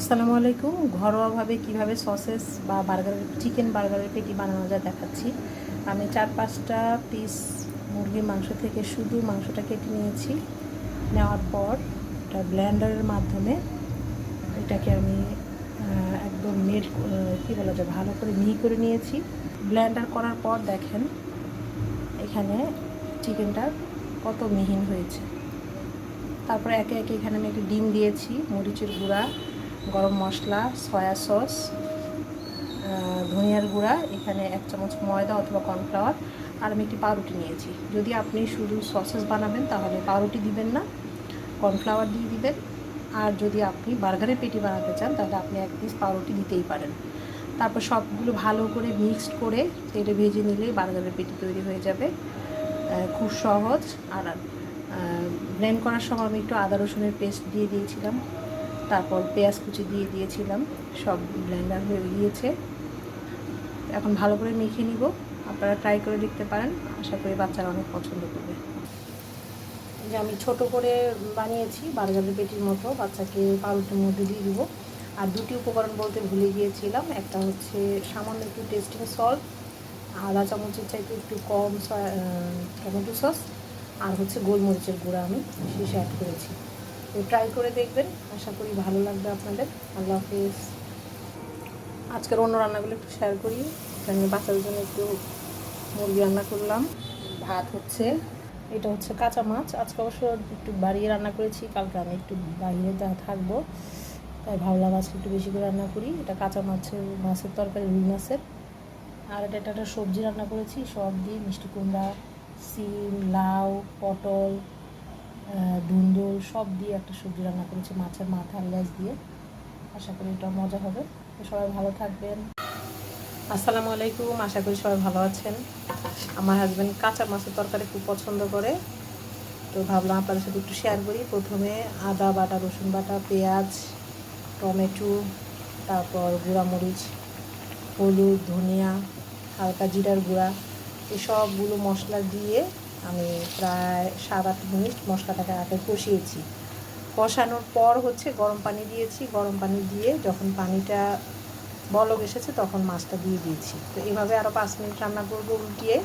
আসসালামু আলাইকুম। ঘরোয়াভাবে কীভাবে সসেস বা বার্গারের চিকেন বার্গারের পেটি বানানো যায় দেখাচ্ছি। আমি চার পাঁচটা পিস মুরগির মাংস থেকে শুধু মাংসটা কেটে নিয়েছি। নেওয়ার পর এটা ব্লেন্ডারের মাধ্যমে এটাকে আমি একদম মেড কী বলা যায়, ভালো করে মিহি করে নিয়েছি। ব্লেন্ডার করার পর দেখেন এখানে চিকেনটা কত মিহিন হয়েছে। তারপরে একে একে এখানে আমি একটি ডিম দিয়েছি, মরিচের গুঁড়া গরম মশলা সয়া সস ধনিয়ার গুঁড়া, এখানে এক চামচ ময়দা অথবা কর্নফ্লাওয়ার আর আমি একটি পাউরুটি নিয়েছি। যদি আপনি শুধু সসেস বানাবেন, তাহলে পাউরুটি দিবেন না কর্নফ্লাওয়ার দিয়ে দিবেন। আর যদি আপনি বার্গারের পেটি বানাতে চান, তাহলে আপনি এক পিস পাউরুটি দিতেই পারেন। তারপর সবগুলো ভালো করে মিক্সড করে তেলে ভেজে নিলেই বার্গারের পেটি তৈরি হয়ে যাবে। খুব সহজ। আর ব্লেন্ড করার সময় আমি একটু আদা রসুনের পেস্ট দিয়ে দিয়েছিলাম। তারপর পেঁয়াজ কুচি দিয়ে দিয়েছিলাম, সব ব্লেন্ডার হয়ে গিয়েছে। এখন ভালো করে মেখে নিব। আপনারা ট্রাই করে দেখতে পারেন। আশা করি বাচ্চারা অনেক পছন্দ করবে। যে আমি ছোট করে বানিয়েছি বার্গারের পেটির মতো, বাচ্চাকে পাউরুটির মধ্যে দিয়ে দিব। আর দুটি উপকরণ বলতে ভুলে গিয়েছিলাম। একটা হচ্ছে সামান্য একটু টেস্টিং সল্ট আধা চামচের চাইতে একটু কম টমেটো সস আর হচ্ছে গোলমরিচের গুঁড়া আমি শেষে অ্যাড করেছি। তো ট্রাই করে দেখবেন। আশা করি ভালো লাগবে আপনাদের। আল্লাহ হাফিজ। আজকের অন্য রান্নাগুলো একটু শেয়ার করি। এখানে বাচ্চাদের জন্য একটু মুরগি রান্না করলাম। ভাত হচ্ছে, এটা হচ্ছে কাঁচা মাছ। আজকে অবশ্য একটু বাড়িয়ে রান্না করেছি। কালকে আমি একটু বাইরে থাকব। তাই ভাবলাম আজকে একটু বেশি করে রান্না করি। এটা কাঁচা মাছের মাছের তরকারি, রুই মাছের। আর এটা একটা সবজি রান্না করেছি। সব দিয়ে মিষ্টি কুমড়া, সিম, লাউ, পটল ধুন্দুল সব দিয়ে একটা সবজি রান্না করেছি, মাছের মাথা লেজ দিয়ে। আশা করি এটা মজা হবে। সবাই ভালো থাকবেন। আসসালামু আলাইকুম, আশা করি সবাই ভালো আছেন। আমার হাজব্যান্ড কাঁচা মাছের তরকারি খুব পছন্দ করে। তো ভাবলাম আপনাদের সাথে একটু শেয়ার করি। প্রথমে আদা বাটা, রসুন বাটা, পেঁয়াজ, টমেটো, তারপর মরিচ হলুদ, ধনিয়া, হালকা জিরার গুঁড়া, এসবগুলো মশলা দিয়ে আমি প্রায় সাত আট মিনিট মশলাটাকে আগে কষিয়েছি। কষানোর পর হচ্ছে গরম পানি দিয়েছি। গরম পানি দিয়ে যখন পানিটা বলক এসেছে তখন মাছটা দিয়ে দিয়েছি। তো এইভাবে আরও পাঁচ মিনিট রান্না করব উল্টিয়ে।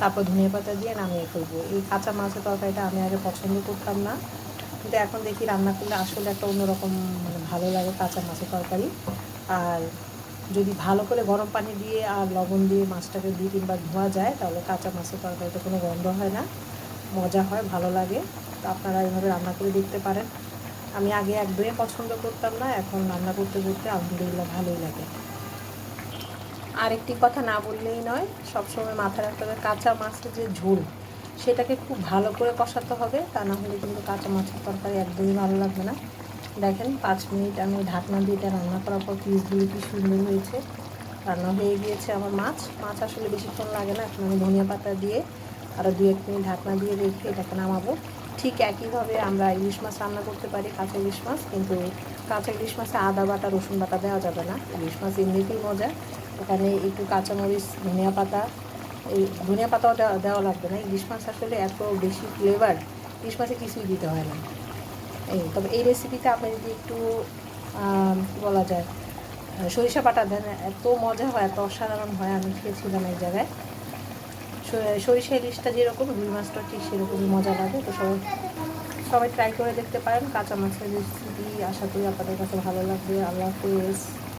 তারপর ধনিয়া পাতা দিয়ে নামিয়ে ফেলব। এই কাঁচা মাছের তরকারিটা আমি আগে পছন্দ করতাম না। কিন্তু এখন দেখি রান্না করলে আসলে একটা অন্যরকম মানে ভালো লাগে কাঁচা মাছের তরকারি। আর যদি ভালো করে গরম পানি দিয়ে আর লবণ দিয়ে মাছটাকে দুই তিনবার ধোয়া যায়, তাহলে কাঁচা মাছের তরকারিতে কোনো গন্ধ হয় না। মজা হয়, ভালো লাগে। তো আপনারা এইভাবে রান্না করে দেখতে পারেন। আমি আগে একদমই পছন্দ করতাম না, এখন রান্না করতে করতে আলহামদুলিল্লাহ ভালোই লাগে। আরেকটি কথা না বললেই নয়, সবসময় মাথায় রাখতে হবে কাঁচা মাছের যে ঝোল, সেটাকে খুব ভালো করে কষাতে হবে। তা না হলে কিন্তু কাঁচা মাছের তরকারি একদমই ভালো লাগবে না। দেখেন, পাঁচ মিনিট আমি ঢাকনা দিয়ে রান্না করার পর পিসগুলো কি সুন্দর হয়েছে। রান্না হয়ে গিয়েছে আমার মাছ। মাছ আসলে বেশিক্ষণ লাগে না, এখন আমি ধনিয়া পাতা দিয়ে আরও দু এক মিনিট ঢাকনা দিয়ে রেখে এটাকে নামাবো। ঠিক একইভাবে আমরা ইলিশ মাছ রান্না করতে পারি, কাঁচা ইলিশ মাছ, কিন্তু কাঁচা ইলিশ মাছে আদা বাটা, রসুন বাটা দেওয়া যাবে না। ইলিশ মাছ এমনিতেই মজা। ওখানে একটু কাঁচামরিচ, ধনিয়া পাতা, এই ধনিয়া পাতাও দেওয়া লাগবে না। ইলিশ মাছ আসলে এত বেশি ফ্লেভার ইলিশ মাছে কিছুই দিতে হয় না। এই, তবে এই রেসিপিতে আপনি যদি একটু বলা যায় সরিষা বাটা দেন, এত মজা হয়, এত অসাধারণ হয়, আমি খেয়েছিলাম এই জায়গায়। সরিষা ইলিশটা যেরকম, রুই মাছটা ঠিক সেরকমই মজা লাগে, তো সবাই সবাই ট্রাই করে দেখতে পারেন। কাঁচা মাছের রেসিপি আশা করি আপনাদের কাছে ভালো লাগবে। আল্লাহ হাফেজ।